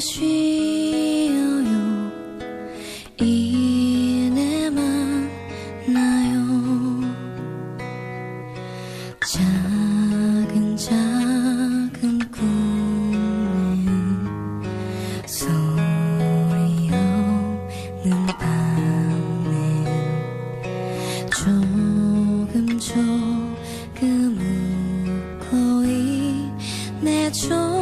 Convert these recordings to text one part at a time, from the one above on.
쉬어요. 이내 만나요. 작은 작은 꿈은 소리 없는 밤에 조금 조금 웃고 있네 조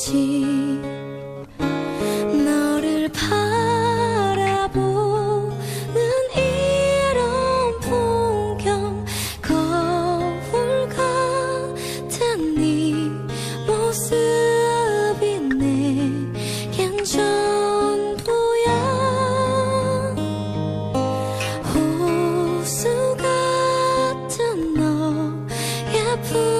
있지 너를 바라보는 이런 풍경 거울 같은 네 모습이 내겐 전부야. 호수 같은 너의 품